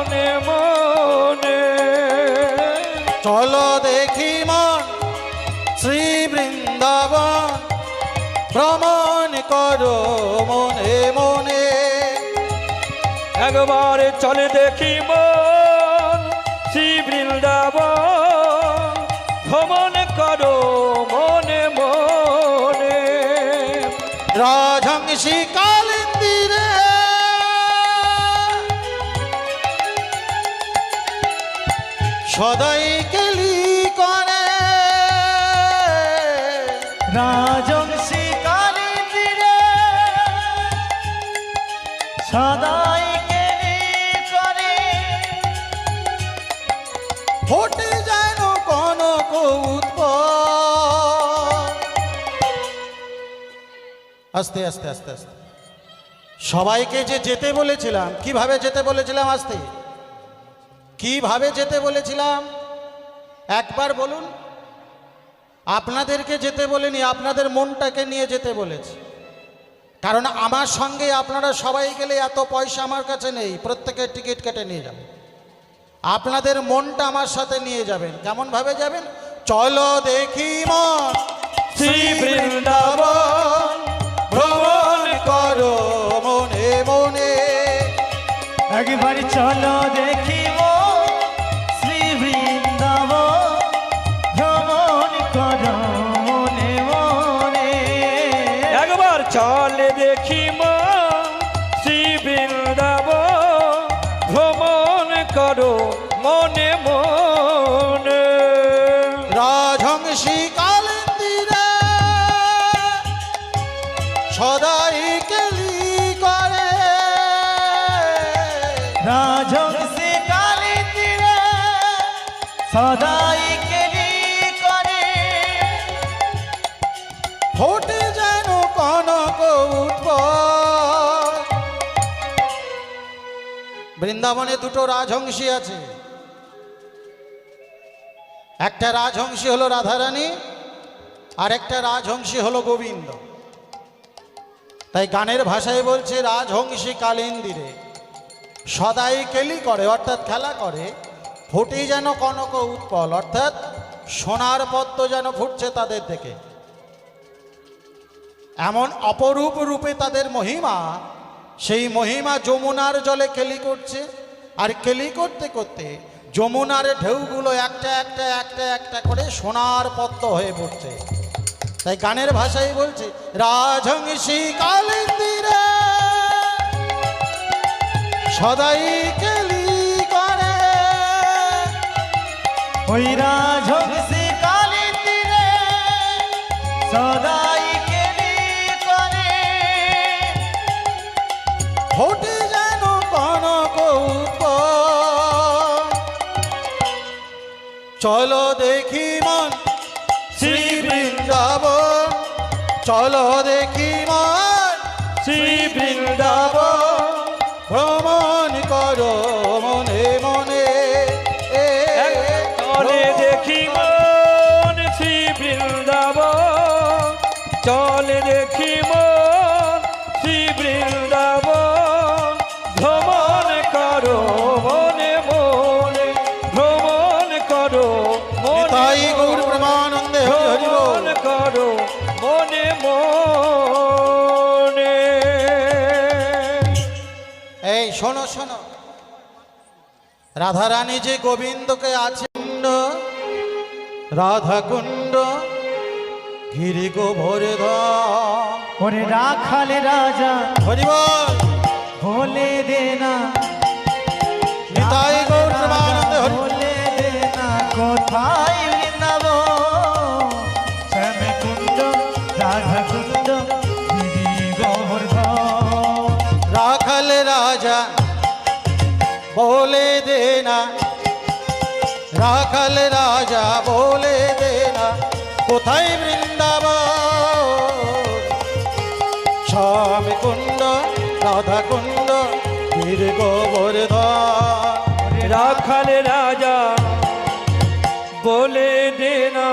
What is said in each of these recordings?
মনে মনে। চলো দেখি মন শ্রী বৃন্দাবন ভ্রমণ করো মনে মনে। একবার চলে দেখি মন শ্রী বৃন্দাবন ভ্রমণ করো মনে মনে। রাজহংসী কালিন্দিরে সদাই কেলি করে। রাজংশী কালিন্দিরে সদাই কেলি করে। ফোটে যেন কনক আস্তে আস্তে আস্তে আস্তে। সবাইকে যে যেতে বলেছিলাম, কীভাবে যেতে বলেছিলাম, আস্তে? কীভাবে যেতে বলেছিলাম? একবার বলুন। আপনাদেরকে যেতে বলিনি, আপনাদের মনটাকে নিয়ে যেতে বলেছি। কারণ আমার সঙ্গে আপনারা সবাই গেলে এত পয়সা আমার কাছে নেই, প্রত্যেকের টিকিট কেটে নিয়ে যাবেন আপনাদের মনটা আমার সাথে নিয়ে যাবেন। কেমন ভাবে যাবেন? চলো দেখি মন ভ্রমণ করো মনে মনে। একবার চলো দেখিব চলে দেখি মন শ্রী ভ্রমণ করো মনে মনে। রাজহংসী কালিন্দিরে সদাই কেলি করে। রাজংশী কালিন্দিরে সদাই বৃন্দাবনে দুটো রাজহংসী আছে। একটা রাজহংসী হলো রাধারানী আর একটা রাজহংসী হলো গোবিন্দ। তাই গানের ভাষায় বলছে, রাজহংসী কালিন্দিরে, সদাই কেলি করে, অর্থাৎ খেলা করে ফুটি যেন কনক উৎপল, অর্থাৎ সোনার পদ্ম যেন ফুটছে তাদের থেকে এমন অপরূপ রূপে তাদের মহিমা সেই মহিমা যমুনার জলে কেলি করছে। আর কেলি করতে করতে যমুনার ঢেউগুলো একটা একটা একটা একটা করে সোনার পদ্ম হয়ে পড়ছে। তাই গানের ভাষাই বলছে, রাজহংসী কালিন্দিরে সদাই কেলি করে। ওই রাজংশী সদাই ফোটে যেন কনক উৎপল। চলো দেখি মন শ্রী বৃন্দাবন চলো দেখি মন শ্রী বৃন্দাবন ভ্রমণ করো মনে মনে। চলে দেখি মন শ্রী বৃন্দাবন চলে দেখি মন রাধারানী যে গোবিন্দকে আছে রাধাকুণ্ড রাধা কুণ্ড গিরি গো ভরে ধরে রাখালে রাজা ভোলে দে বলে বলে দে না রাখাল রাজা বলে দে না কোথায় বৃন্দাবন? স্বামী কুণ্ড রাধা কুণ্ড গির গোবর্ধন। রাখাল রাজা বলে দে না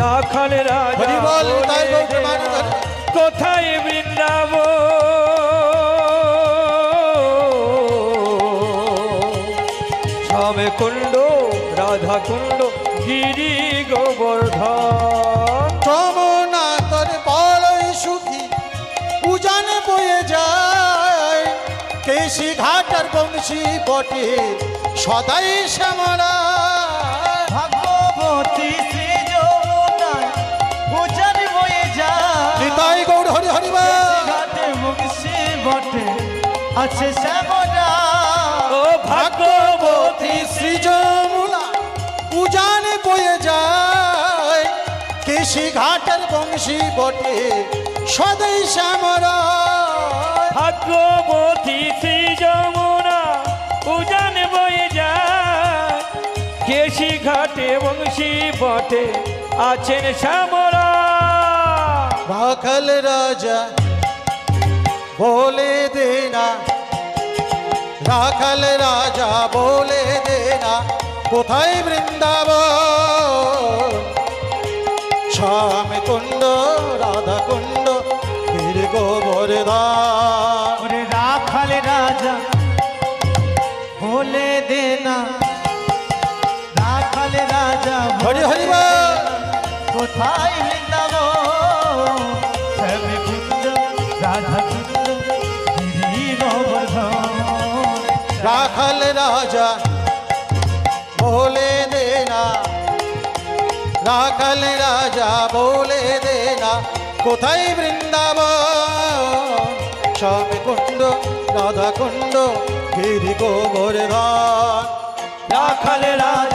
রাখাল রাজা বলে দে না, কোথায় বয়ে যায়। কেশি ঘাটার বংশী বটে সদাই শ্যামরা ভাগবতী শ্রী যমুনায় যায়। নিতাই গৌর হরি হরিবা বটে আছে শ্যামরা ও ভাগ্যবতী শ্রী যমুনা উজানে বয়ে যায়। কেশি ঘাটার বংশী বটে সদাই শ্যামরা ভাগ্যবতী শ্রী যমুনা বংশী বটে, আছেন শ্যামরা রাখাল রাজা, বলে দেনা রাখাল রাজা, বলে দেনা কোথায় বৃন্দাবন? শ্যাম কুণ্ড রাধা কুণ্ড গোবর্ধন কোথায় বৃন্দাব রাখাল রাজা বলে দেনা রাখাল রাজা বলে দেনা কোথায় বৃন্দাবন? স্বামী কুণ্ড রাধা কুণ্ড গিরি গোবর্ধন রাখাল রাজা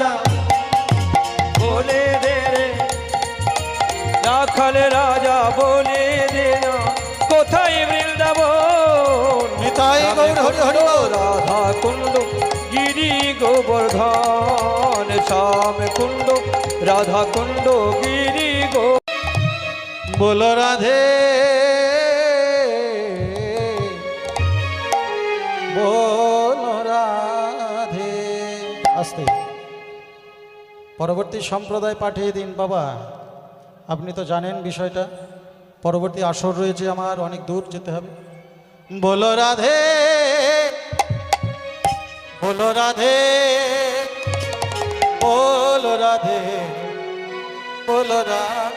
রাখাল রাজা বলে দে না কোথায় বৃন্দাবন? নিতাই গৌর হরি হরি বল। রাধা কুণ্ড গিরি গোবর্ধন শ্যাম কুণ্ড রাধা কুণ্ড গিরি গো বলো রাধে বলো রাধে। আস্তে। পরবর্তী সম্প্রদায় পাঠিয়ে দিন বাবা। আপনি তো জানেন বিষয়টা। পরবর্তী আসর রয়েছে আমার, অনেক দূর যেতে হবে। বলো রাধে। বলো রাধে। বলো রাধে। বলো রাধে।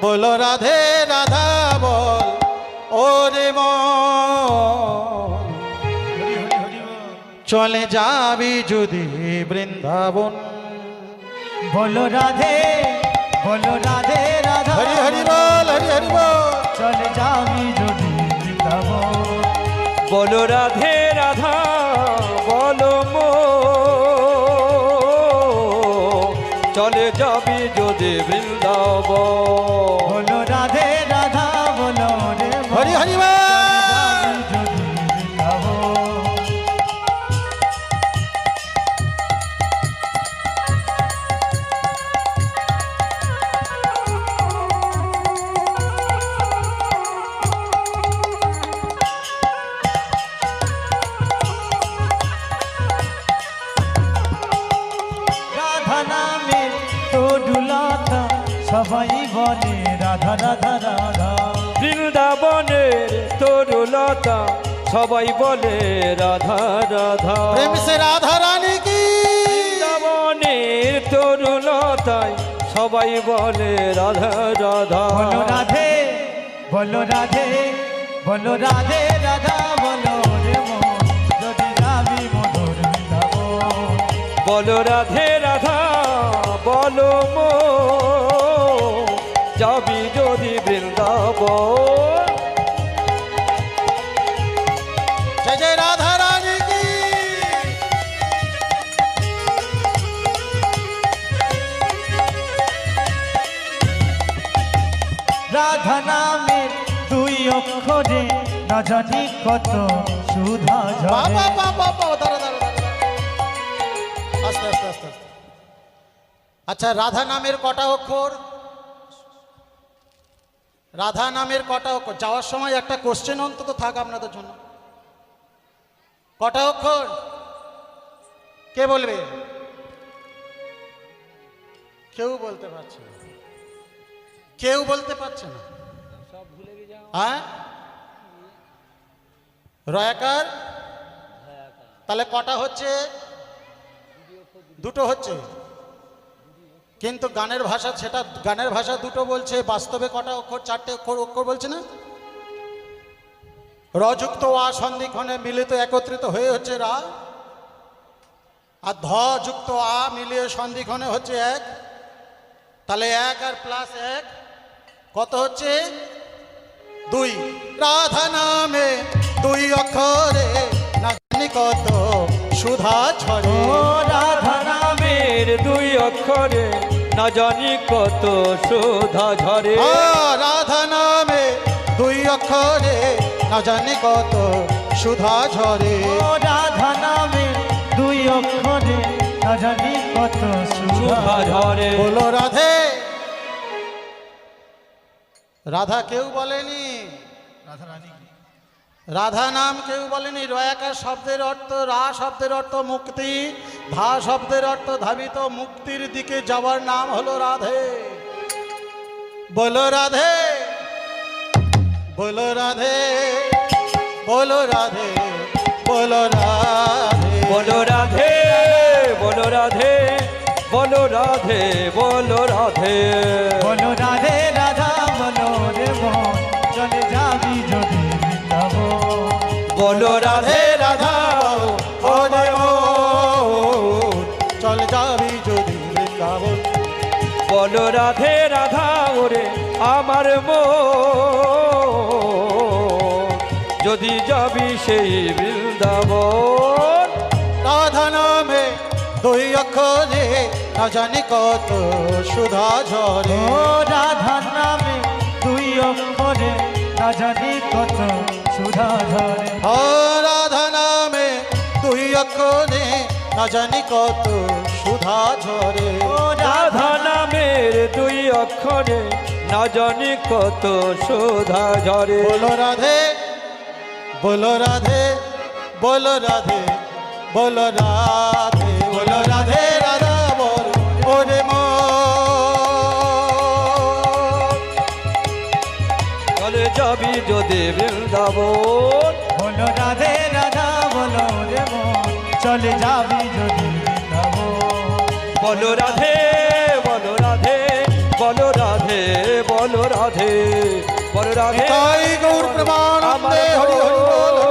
বলো রাধে, রাধা বল। হরি বল। চলে যাবি যদি বৃন্দাবন। বলো রাধে। বলো রাধে রাধা। হরি হরি বল হরি হরি বল। চলে যাবি যদি বৃন্দাবন। বলো রাধে রাধা বলো মো। চলে যাবি যদি বৃন্দাবন। বলো রাধে রাধা বলো রে। হরি হরি বল। সবাই বলে রাধা রাধা। প্রেম সে রাধা রানী কি? বৃন্দাবনের তরুলতায় সবাই বলে রাধা রাধা। বলো রাধে বলো রাধে বলো রাধে রাধা বলো রে মন। যদি যাবি মধুর বৃন্দাবন। বলো রাধে রাধা বলো মো যাবি যদি বৃন্দাবন। রাধা নামের দুই অক্ষরে না জানি কত সুধা আচ্ছা রাধা নামের কটা অক্ষর? রাধা নামের কটা অক্ষর? যাওয়ার সময় একটা কোশ্চেন অন্তত থাক আপনাদের জন্য। কটা অক্ষর? কে বলবে? কেউ বলতে পারছে না। কেউ বলতে পারছে না। হ্যাঁ? রয়াকার? তাহলে কটা হচ্ছে? দুটো হচ্ছে। কিন্তু গানের ভাষা সেটা, গানের ভাষা দুটো বলছে, বাস্তবে কটা অক্ষর, চারটে অক্ষর অক্ষর বলছে না? রযুক্ত আ সন্ধিক্ষণে মিলিত একত্রিত হয়ে হচ্ছে রা। আর ধ যুক্ত আ মিলিয়ে সন্ধিক্ষণে হচ্ছে এক। তাহলে এক আর প্লাস এক। কত হচ্ছে? দুই। রাধা নামে দুই অক্ষরে না জানি কত সুধা ও রাধা নামের দুই অক্ষরে না জানি কত সুধা ঝরে ও রাধা নামে দুই অক্ষরে না জানি কত সুধা ঝরে ও রাধা নামে দুই অক্ষরে না জানি কত সুধা ঝরে বলো রাধে। রাধা কেউ বলেনি। রাধা নাম কেউ বলেনি। রয়াকার শব্দের অর্থ রা শব্দের অর্থ মুক্তি ধা শব্দের অর্থ ধাবিত মুক্তির দিকে যাওয়ার নাম হলো রাধে। বলো রাধে বলো রাধে বলো রাধে বলো রাধে। বলো রাধে বলো রাধে বলো রাধে বলো রাধে। বলো রাধে রাধা বলো রাধে রাধা চল যাবি যদি বলো রাধে রাধা ওরে আমার মো যদি যাবি সেই বৃন্দাবন। রাধা নামে দুই অক্ষরে না জানি কত সুধা ঝরে। রাধা নামে দুই অক্ষরে না জানি কত সুধা ঝরে। না জানি কত সুধা ঝরে। ও রাধা নামের দুই অক্ষরে না জানি কত শোধা ঝরে। বলো রাধে বলো রাধে বলো রাধে বলো রাধে বলো রাধে রাধা বল ওরে মন চলে যাবি যদি বৃন্দাবন। বলো রাধে রাধা বলো রে মন চলে যাবি যদি বলো রাধে বলো রাধে বলো রাধে বলো রাধে বলো রাধে। গৌর প্রমাণ হরি হরি বল।